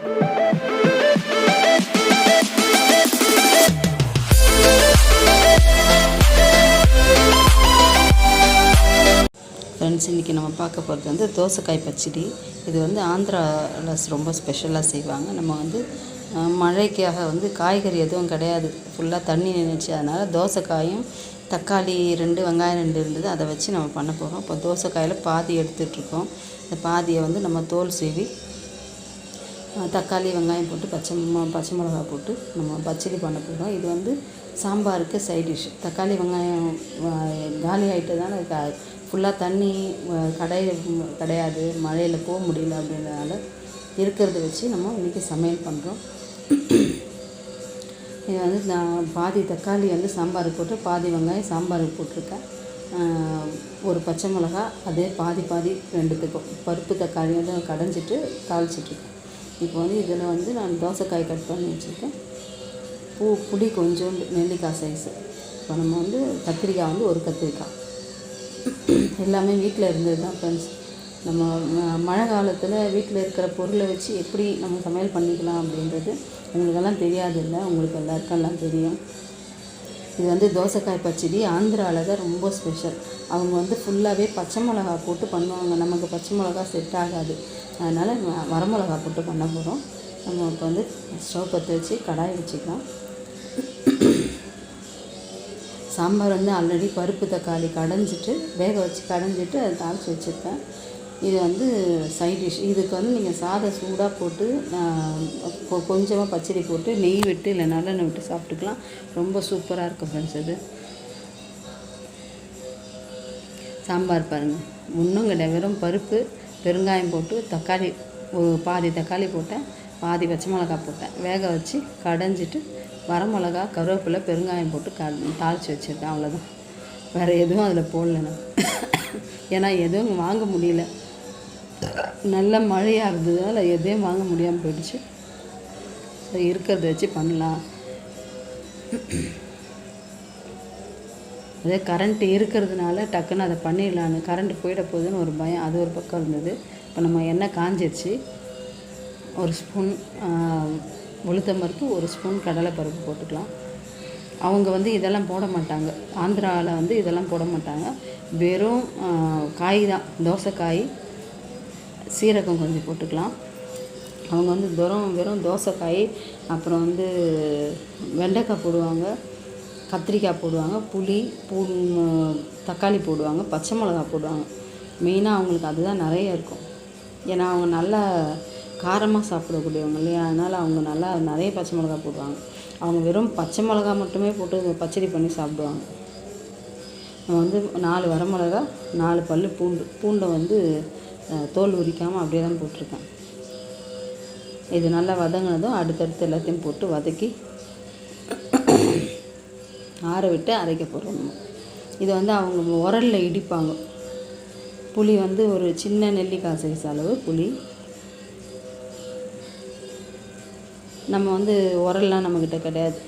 Friends இன்றைக்கி நம்ம பார்க்க போகிறது வந்து தோசைக்காய் பச்சடி. இது வந்து ஆந்திராவில் ரொம்ப ஸ்பெஷலாக செய்வாங்க. நம்ம வந்து மழைக்காக வந்து காய்கறி எதுவும் கிடையாது. ஃபுல்லாக தண்ணி நினைச்சு அதனால் தோசைக்காயும் தக்காளி ரெண்டு வெங்காயம் ரெண்டு இருந்தது. அதை வச்சு நம்ம பண்ண போகிறோம் இப்போ தோசைக்காயில் பாதி எடுத்துகிட்ருக்கோம் இந்த பாதியை வந்து நம்ம தோல் சீவி தக்காளி வெங்காயம் போட்டு பச்சை மொ- பச்சை மிளகா போட்டு நம்ம பச்சடி பண்ண போகிறோம் இது வந்து சாம்பாருக்கு சைட் டிஷ் தக்காளி வெங்காயம் காலி ஆகிட்டு தானே க ஃபுல்லாக தண்ணி கடை கிடையாது. மழையில் போக முடியல அப்படின்றனால இருக்கிறத வச்சு நம்ம இன்றைக்கி சமையல் பண்ணுறோம் இது வந்து நான் பாதி தக்காளி வந்து சாம்பாருக்கு போட்டு பாதி வெங்காயம் சாம்பாருக்கு போட்டிருக்கேன். ஒரு பச்சை மிளகா அதே பாதி பாதி ரெண்டுத்துக்கும். பருப்பு தக்காளி வந்து கடைஞ்சிட்டு தாளிச்சிட்ருக்கேன் இப்போ வந்து இதில் வந்து நான் தோசைக்காய் கட் பண்ணி வச்சுருக்கேன். பூ புளி கொஞ்சோண்டு நெல்லிக்காய் சைஸு இப்போ நம்ம வந்து கத்திரிக்காய் வந்து ஒரு கத்திரிக்காய். எல்லாமே வீட்டில் இருந்தது தான் ஃப்ரெண்ட்ஸ் நம்ம ம- மழை காலத்தில் வீட்டில் இருக்கிற பொருளை வச்சு எப்படி நம்ம சமையல் பண்ணிக்கலாம் அப்படின்றது உங்களுக்கெல்லாம் தெரியாது இல்லை உங்களுக்கு எல்லாருக்கும் எல்லாம் தெரியும். இது வந்து தோசைக்காய் பச்சடி ஆந்திராவில் தான் ரொம்ப ஸ்பெஷல் அவங்க வந்து ஃபுல்லாகவே பச்சை மிளகா போட்டு பண்ணுவாங்க. நமக்கு பச்சை மிளகா செட் ஆகாது. அதனால் வ- வரமிளகா போட்டு பண்ண போகிறோம் நம்ம இப்போ வந்து ஸ்டவ் பற்ற வச்சு கடாய் வச்சுக்கலாம். சாம்பார் வந்து ஆல்ரெடி பருப்பு தக்காளி கடைஞ்சிட்டு வேக வச்சு கடைஞ்சிட்டு அதை தாளித்து வச்சுருப்பேன் இது வந்து சைட் டிஷ் இதுக்கு வந்து நீங்கள் சாதம் சூடாக போட்டு கொஞ்சமாக பச்சடி போட்டு நெய் விட்டு இல்லை நல்லெண்ணெய் விட்டு சாப்பிட்டுக்கலாம். ரொம்ப சூப்பராக இருக்கும் ஃப்ரெண்ட்ஸ் இது. சாம்பார் பாருங்கள் ஒன்றும் கிடையாது வெறும் பருப்பு பெருங்காயம் போட்டு தக்காளி ஒரு பாதி தக்காளி போட்டேன் பாதி பச்சை மிளகா போட்டேன். வேக வச்சு கடைஞ்சிட்டு வரமிளகா கருவேப்பிலை பெருங்காயம் போட்டு க தாளித்து வச்சுருக்கேன். அவ்வளோதான் வேறு எதுவும் அதில் போடல நான். ஏன்னா எதுவும் வாங்க முடியல. நல்ல மழையாக இருந்ததால் எதையும் வாங்க முடியாமல் போயிடுச்சு. ஸோ இருக்கிறத வச்சு பண்ணலாம். அதே கரண்ட் இருக்கிறதுனால டக்குன்னு அதை பண்ணிடலான்னு கரண்ட் போயிட போகுதுன்னு ஒரு பயம் அது ஒரு பக்கம் இருந்தது. இப்போ நம்ம எண்ணெய் காஞ்சிருச்சு. ஒரு ஸ்பூன் உளுத்தம்பருப்பு ஒரு ஸ்பூன் கடலைப்பருப்பு போட்டுக்கலாம். அவங்க வந்து இதெல்லாம் போட மாட்டாங்க. ஆந்திராவில் வந்து இதெல்லாம் போட மாட்டாங்க. வெறும் காய் தான் தோசைக்காய். சீரகம் கொஞ்சம் போட்டுக்கலாம். அவங்க வந்து வெறும் வெறும் தோசைக்காய் அப்புறம் வந்து வெண்டைக்காய் போடுவாங்க கத்திரிக்காய் போடுவாங்க புளி பூ தக்காளி போடுவாங்க பச்சை மிளகா போடுவாங்க. மெயினாக அவங்களுக்கு அதுதான் நிறைய இருக்கும். ஏன்னா அவங்க நல்லா காரமாக சாப்பிடக்கூடியவங்க இல்லையா? அதனால் அவங்க நல்லா நிறைய பச்சை மிளகா போடுவாங்க. அவங்க வெறும் பச்சை மிளகா மட்டுமே போட்டு பச்சடி பண்ணி சாப்பிடுவாங்க. நம்ம வந்து நாலு வரமிளகா நாலு பல் பூண்டு. பூண்டை வந்து தோல் உரிக்காமல் அப்படியே தான் போட்டிருக்கேன். இது நல்லா வதங்கினதும் அடுத்தடுத்து எல்லாத்தையும் போட்டு வதக்கி ஆற விட்டு அரைக்க போகிறோம் நம்ம. இது வந்து அவங்க உரலில் இடிப்பாங்க. புளி வந்து ஒரு சின்ன நெல்லிக்காய் சைஸ் அளவு புளி. நம்ம வந்து உரல்லாம் நம்மக்கிட்ட கிடையாது.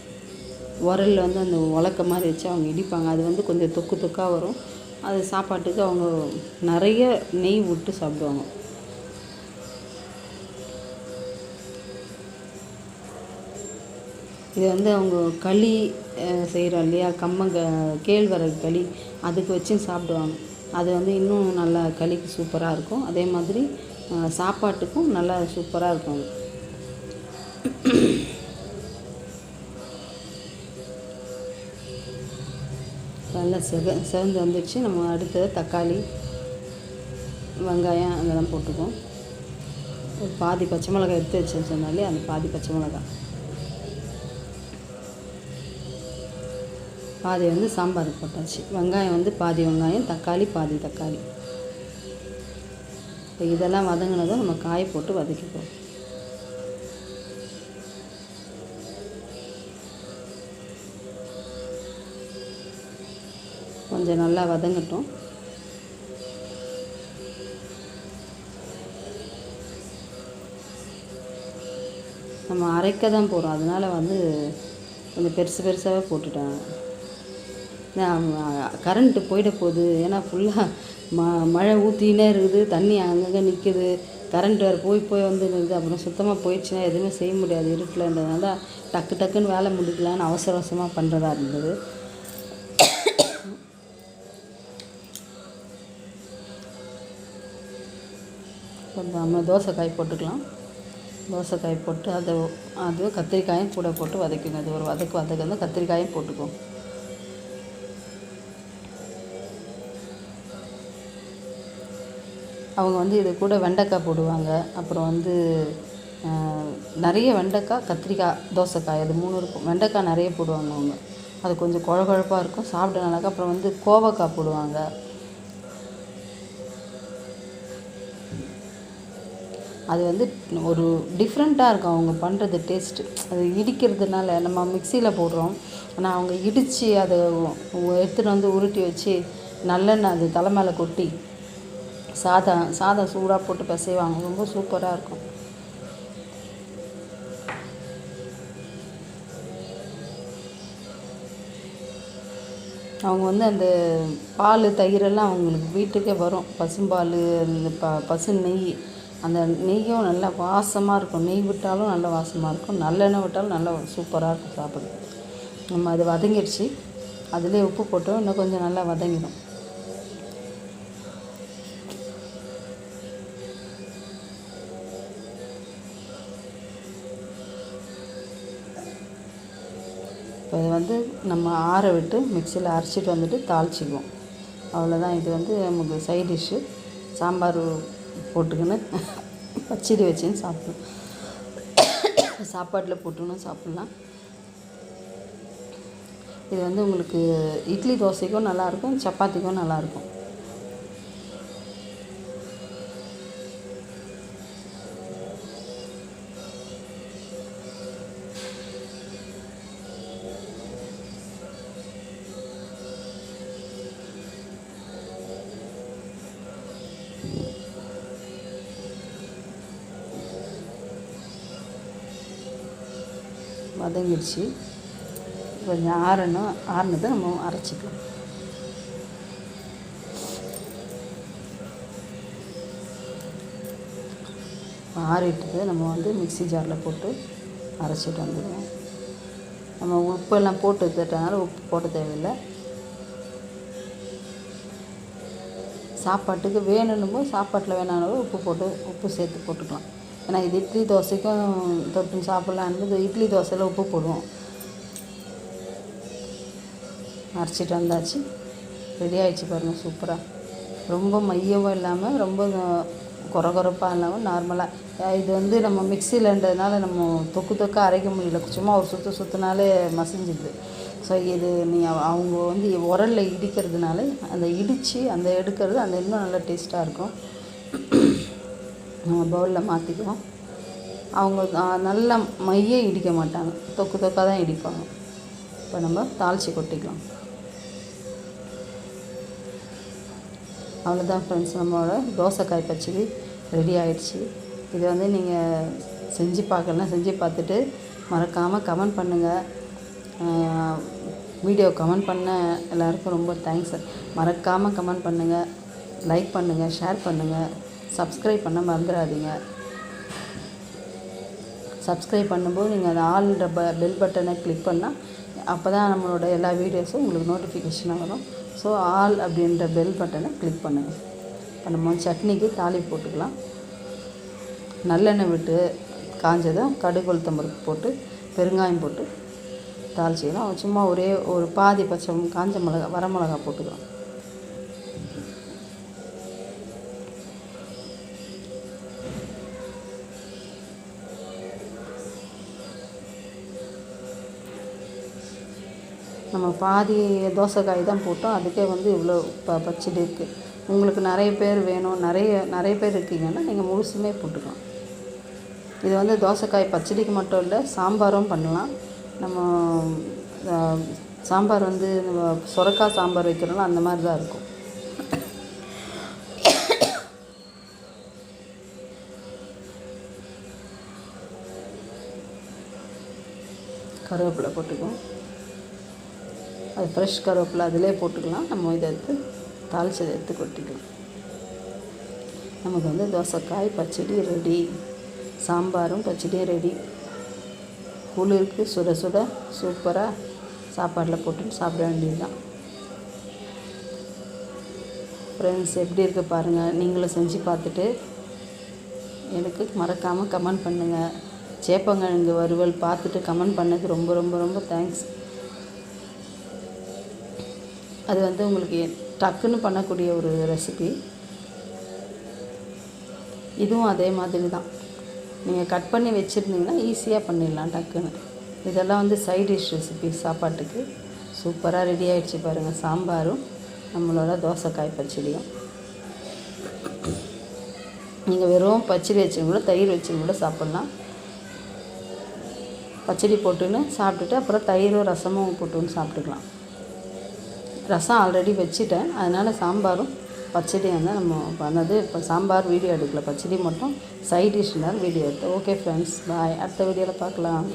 உரலில் வந்து அந்த உலக்க மாதிரி வச்சு அவங்க இடிப்பாங்க. அது வந்து கொஞ்சம் தொக்கு தொக்காக வரும். அது சாப்பாட்டுக்கு அவங்க நிறைய நெய் விட்டு சாப்பிடுவாங்க. இது வந்து அவங்க களி செய்கிறோம் இல்லையா? கம்மங்க கேழ்வரகு களி அதுக்கு வச்சும் சாப்பிடுவாங்க. அது வந்து இன்னும் நல்லா களிக்கு சூப்பராக இருக்கும். அதே மாதிரி சாப்பாட்டுக்கும் நல்லா சூப்பராக இருக்கும் நல்லா செக செவந்து வந்துடுச்சு. நம்ம அடுத்தது தக்காளி வெங்காயம் அதெல்லாம் போட்டுக்குவோம். ஒரு பாதி பச்சை மிளகாய் எடுத்து வச்சேன்னு சொன்னாலே அந்த பாதி பச்சை மிளகாய். பாதி வந்து சாம்பாருக்கு போட்டாச்சு. வெங்காயம் வந்து பாதி வெங்காயம் தக்காளி பாதி தக்காளி. இப்போ இதெல்லாம் வதங்கினதும் நம்ம காய போட்டு வதக்கிப்போம் கொஞ்சம் நல்லா வதங்கட்டும். நம்ம அரைக்க தான் போகிறோம் அதனால் வந்து கொஞ்சம் பெருசு பெருசாகவே போட்டுட்டேன். கரண்ட்டு போயிட போகுது. ஏன்னா ஃபுல்லாக ம மழை ஊற்றினே இருக்குது. தண்ணி அங்கங்கே நிற்குது கரண்ட் வேறு போய் போய் வந்து அப்புறம் சுத்தமாக போயிடுச்சுன்னா எதுவுமே செய்ய முடியாது. இருட்டில்ன்றதுனால டக்கு டக்குன்னு வேலை முடிக்கலான்னு அவசர அவசரமாக பண்ணுறதா இருந்தது. கொஞ்சம் நம்ம தோசைக்காய் போட்டுக்கலாம். தோசைக்காய் போட்டு அதை அது கத்திரிக்காயும் கூட போட்டு வதக்கிங்க. அது ஒரு வதக்கு வதக்கு கத்திரிக்காயும் போட்டுக்கும் அவங்க வந்து இது கூட வெண்டைக்காய் போடுவாங்க. அப்புறம் வந்து நிறைய வெண்டைக்காய் கத்திரிக்காய் தோசைக்காய் அது மூணு இருக்கும். வெண்டைக்காய் நிறைய போடுவாங்க அவங்க. அது கொஞ்சம் குழ குழப்பாக இருக்கும். சாப்பிட நல்லாக்கா அப்புறம் வந்து கோவக்காய் போடுவாங்க. அது வந்து ஒரு டிஃப்ரெண்ட்டாக இருக்கும். அவங்க பண்ணுறது டேஸ்ட்டு அது இடிக்கிறதுனால நம்ம மிக்சியில் போடுறோம். ஆனால் அவங்க இடித்து அதை எடுத்துகிட்டு வந்து உருட்டி வச்சு நல்லெண்ணெய் அது தலை மேலே கொட்டி சாதம் சாதம் சூடாக போட்டு பிசைவாங்க. ரொம்ப சூப்பராக இருக்கும். அவங்க வந்து அந்த பால் தயிரெல்லாம் அவங்களுக்கு வீட்டுக்கே வரும். பசும்பால் அந்த ப பசு நெய் அந்த நெய்யும் நல்லா வாசமாக இருக்கும். நெய் விட்டாலும் நல்ல வாசமாக இருக்கும். நல்லெண்ணெய் விட்டாலும் நல்லா சூப்பராக இருக்கும் சாப்பிட நம்ம அது வதங்கிடுச்சு. அதிலே உப்பு போட்டோம். இன்னும் கொஞ்சம் நல்லா வதங்கிடும். இப்போ இதை வந்து நம்ம ஆற விட்டு மிக்சியில் அரைச்சிட்டு வந்துட்டு தாளிச்சிக்குவோம். அவ்வளோதான் இது வந்து நமக்கு சைட் டிஷ்ஷு சாம்பார் போட்டுக்கின்னு பச்சடி வச்சுன்னு சாப்பிடும் சாப்பாட்டில் போட்டுன்னு சாப்பிட்லாம். இது வந்து உங்களுக்கு இட்லி தோசைக்கும் நல்லாயிருக்கும் சப்பாத்திக்கும் நல்லாயிருக்கும். வதங்கிடுச்சு. கொஞ்சம் ஆறணும். ஆறுனதை நம்ம அரைச்சிக்கலாம். ஆறிட்டது நம்ம வந்து மிக்ஸி ஜாரில் போட்டு அரைச்சிட்டு வந்துடுவோம். நம்ம உப்பெல்லாம் போட்டு எடுத்துட்டனால உப்பு போட தேவையில்லை. சாப்பாட்டுக்கு வேணும்னும் போது சாப்பாட்டில் வேணாலும் உப்பு போட்டு உப்பு சேர்த்து போட்டுக்கலாம். ஏன்னா இது இட்லி தோசைக்கும் தொட்டு சாப்பிட்லான்னு இட்லி தோசையில் உப்பு போடுவோம். அரைச்சிட்டு வந்தாச்சு. ரெடி ஆகிடுச்சு பாருங்கள் சூப்பராக ரொம்ப மையவும் இல்லாமல் ரொம்ப குறகுறப்பாக இல்லாமல் நார்மலாக இது வந்து நம்ம மிக்சியிலன்றதுனால நம்ம தொக்கு தொக்க அரைக்க முடியல. சும்மா ஒரு சுற்று சுற்றினாலே மசிஞ்சிடுது ஸோ இது நீ அவங்க வந்து உரலில் இடிக்கிறதுனால அந்த இடித்து அந்த எடுக்கிறது அந்த இன்னும் நல்லா டேஸ்ட்டாக இருக்கும். பவுலில் மாற்றிக்குவோம் அவங்க நல்லா மையே இடிக்க மாட்டாங்க. தொக்கு தொக்காக தான் இடிப்பாங்க. இப்போ நம்ம தாளித்து கொட்டிக்கலாம். அவ்வளோதான் ஃப்ரெண்ட்ஸ் நம்மளோட தோசைக்காய் பச்சடி ரெடி ஆயிடுச்சு. இதை வந்து நீங்கள் செஞ்சு பார்க்கலாம். செஞ்சு பார்த்துட்டு மறக்காமல் கமெண்ட் பண்ணுங்கள் வீடியோ கமெண்ட் பண்ண எல்லாருக்கும் ரொம்ப தேங்க்ஸ் மறக்காமல் கமெண்ட் பண்ணுங்கள் லைக் பண்ணுங்கள் ஷேர் பண்ணுங்கள் சப்ஸ்கிரைப் பண்ண மறந்துடாதீங்க. சப்ஸ்கிரைப் பண்ணும்போது நீங்கள் அந்த ஆல்ன்ற ப பெல் பட்டனை கிளிக் பண்ணால் அப்போ தான் நம்மளோட எல்லா வீடியோஸும் உங்களுக்கு நோட்டிஃபிகேஷனாக வரும். ஸோ ஆல் அப்படின்ற பெல் பட்டனை கிளிக் பண்ணுங்கள் இப்போ நம்ம சட்னிக்கு தாலி போட்டுக்கலாம். நல்லெண்ணெய் விட்டு காஞ்சதும் கடுகு உளுத்தம் போட்டு பெருங்காயம் போட்டு தாளிச்சிக்கலாம். சும்மா ஒரே ஒரு பாதி பச்சை காஞ்ச மிளகா வர மிளகா போட்டுக்கலாம். நம்ம பாதி தோசைக்காய் தான் போட்டோம். அதுக்கே வந்து இவ்வளோ ப பச்சடி இருக்குது உங்களுக்கு நிறைய பேர் வேணும். நிறைய நிறைய பேர் இருக்கீங்கன்னா நீங்கள் முழுசுமே போட்டுக்கலாம். இது வந்து தோசைக்காய் பச்சடிக்கு மட்டும் இல்லை சாம்பாரும் பண்ணலாம். நம்ம சாம்பார் வந்து நம்ம சுரக்காய் சாம்பார் வைக்கிறோம்ல அந்த மாதிரி தான் இருக்கும். கருவேப்பிலை போட்டுக்குவோம். அது ஃப்ரெஷ் கருவேப்பிலை அதிலே போட்டுக்கலாம். நம்ம இதை எடுத்து தாளிச்சதை எடுத்து கொட்டிக்கலாம். நமக்கு வந்து தோசைக்காய் பச்சடி ரெடி சாம்பாரும் பச்சடியும் ரெடி குளிருக்கு சுட சுட சூப்பராக சாப்பாட்டில் போட்டு சாப்பிட வேண்டியது தான் ஃப்ரெண்ட்ஸ் எப்படி இருக்குது பாருங்கள் நீங்களும் செஞ்சு பார்த்துட்டு எனக்கு மறக்காமல் கமெண்ட் பண்ணுங்கள் சேப்பங்கிழங்கு வறுவல் பார்த்துட்டு கமெண்ட் பண்ணது ரொம்ப ரொம்ப ரொம்ப தேங்க்ஸ் அது வந்து உங்களுக்கு டக்குன்னு பண்ணக்கூடிய ஒரு ரெசிபி இதுவும் அதே மாதிரி தான். நீங்கள் கட் பண்ணி வச்சுருந்தீங்கன்னா ஈஸியாக பண்ணிடலாம் டக்குன்னு. இதெல்லாம் வந்து சைட் டிஷ் ரெசிபி சாப்பாட்டுக்கு. சூப்பராக ரெடி ஆகிடுச்சு பாருங்கள் சாம்பாரும் நம்மளோட தோசைக்காய் பச்சடியும். நீங்கள் வெறும் பச்சடி வச்சு கூட தயிர் வச்சு கூட சாப்பிட்லாம். பச்சடி போட்டுன்னு சாப்பிட்டுட்டு அப்புறம் தயிரும் ரசமும் போட்டுன்னு சாப்பிட்டுக்கலாம். ரசம் ஆல்ரெடி வச்சுட்டேன். அதனால் சாம்பாரும் பச்சடியும் தான் நம்ம பண்ணது. இப்போ சாம்பார் வீடியோ எடுக்கல. பச்சடி மட்டும் சைட் டிஷ்னால் வீடியோ எடுத்தேன். ஓகே ஃப்ரெண்ட்ஸ் பாய் அடுத்த வீடியோவில் பார்க்கலாம்.